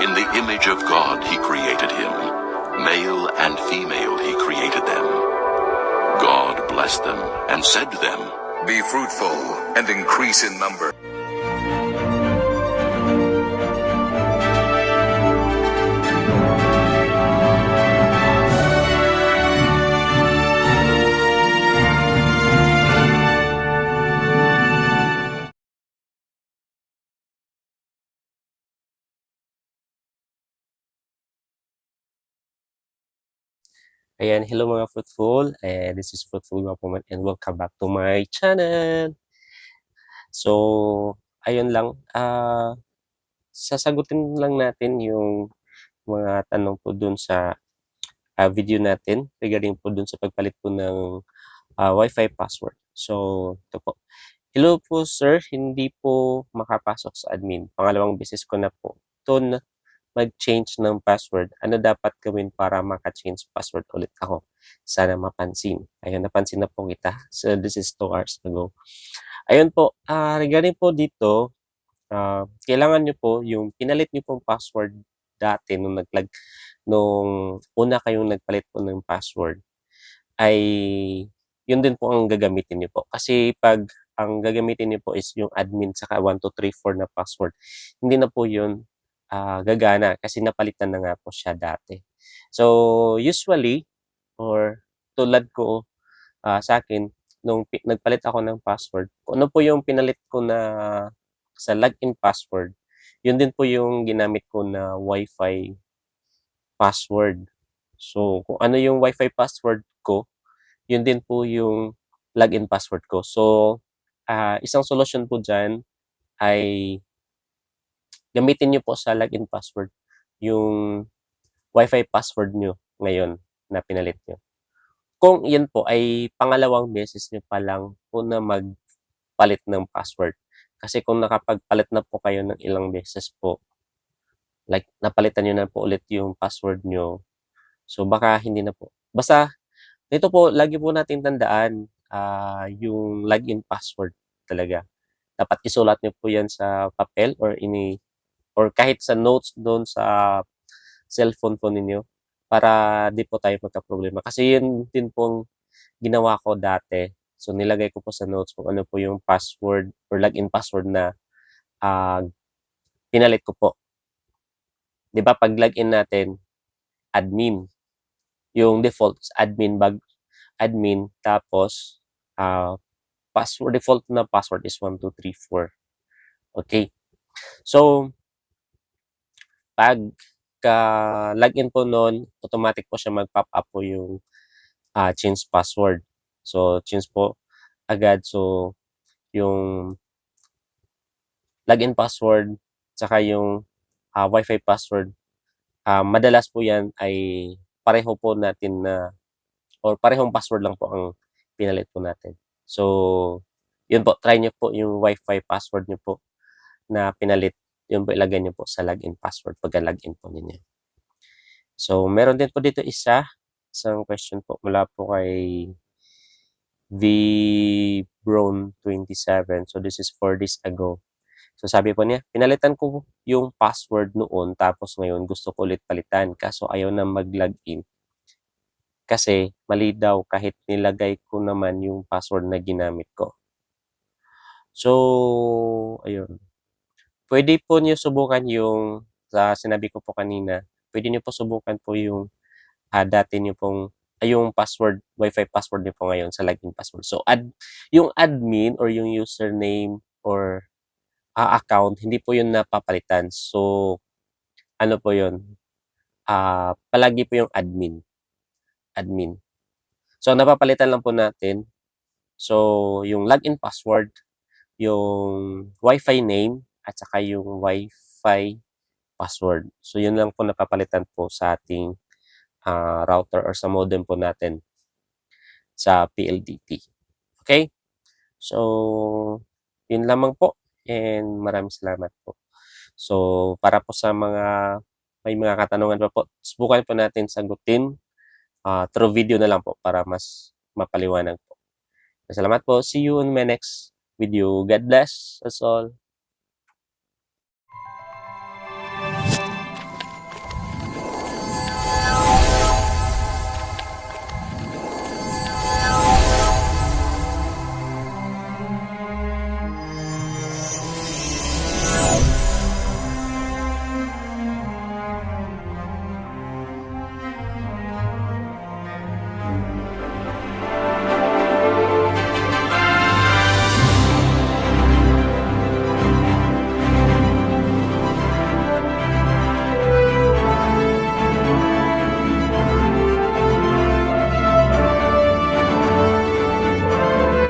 In the image of God he created him. Male and female he created them. God blessed them and said to them, Be fruitful and increase in number. Ayan, hello mga Fruitful. Eh, this is Fruitful Gwapoman and welcome back to my channel. So, ayun lang. ah sasagutin lang natin yung mga tanong po dun sa ah, video natin regarding po dun sa pagpalit po ng ah, Wi-Fi password. So, ito po. Hello po sir, hindi po makapasok sa admin. Pangalawang beses ko na po. Ito na mag-change ng password, ano dapat gawin para maka-change password ulit ako? Sana mapansin. Ayun, napansin na po kita. So, this is 2 hours ago. Ayun po, ah regarding po dito, ah kailangan nyo po yung pinalit nyo pong password dati nung naglag nung una kayong nagpalit po ng password ay yun din po ang gagamitin nyo po. Kasi pag ang gagamitin nyo po is yung admin saka 1, 2, 3, 4 na password, hindi na po yun ah, gagana kasi napalitan na nga po siya dati. So, usually, or tulad ko ah, sa akin, nung nagpalit ako ng password, kung ano po yung pinalit ko na sa login password, yun din po yung ginamit ko na Wi-Fi password. So, kung ano yung Wi-Fi password ko, yun din po yung login password ko. So, ah, isang solution po dyan ay gamitin nyo po sa login password yung Wi-Fi password nyo ngayon na pinalit nyo. Kung yan po ay pangalawang beses nyo pa lang po na magpalit ng password. Kasi kung nakapagpalit na po kayo ng ilang beses po, like napalitan nyo na po ulit yung password nyo, so baka hindi na po. Basta, dito po, lagi po natin tandaan ah, yung login password talaga. Dapat isulat nyo po yan sa papel or ini or kahit sa notes doon sa cellphone po ninyo para di po tayo magka-problema. Kasi yun din pong ginawa ko dati. So nilagay ko po sa notes kung ano po yung password or login password na ah, pinalit ko po. 'Di ba pag login natin admin yung default is admin bag admin tapos ah, password default na password is 1234. Okay. So pag ka login po noon, automatic po siya mag-pop up po yung ah, change password. So, change po agad. So, yung login password, saka yung ah, Wi-Fi password, ah, madalas po yan ay pareho po natin na or parehong password lang po ang pinalit po natin. So, yun po, try nyo po yung Wi-Fi password nyo po na pinalit yun po ilagay niyo po sa login password pagka login po ninyo. So, meron din po dito isa, isang question po mula po kay V Brown 27. So, this is 4 days ago. So, sabi po niya, pinalitan ko yung password noon tapos ngayon gusto ko ulit palitan kaso ayaw na mag-login. Kasi mali daw kahit nilagay ko naman yung password na ginamit ko. So, ayun. Pwede po niyo subukan yung sa sinabi ko po kanina, pwede niyo po subukan po yung ah, dati niyo pong ay yung password, Wi-Fi password niyo po ngayon sa login password. So, ad, yung admin or yung username or ah, account, hindi po yun napapalitan. So, ano po yun? Ah, palagi po yung admin. Admin. So, napapalitan lang po natin. So, yung login password, yung Wi-Fi name, at saka yung Wi-Fi password. So, yun lang po napapalitan po sa ating ah, router or sa modem po natin sa PLDT. Okay? So, yun lamang po. And maraming salamat po. So, para po sa mga may mga katanungan pa po, subukan po natin sagutin ah, through video na lang po para mas mapaliwanag po. Salamat po. See you in my next video. God bless us all.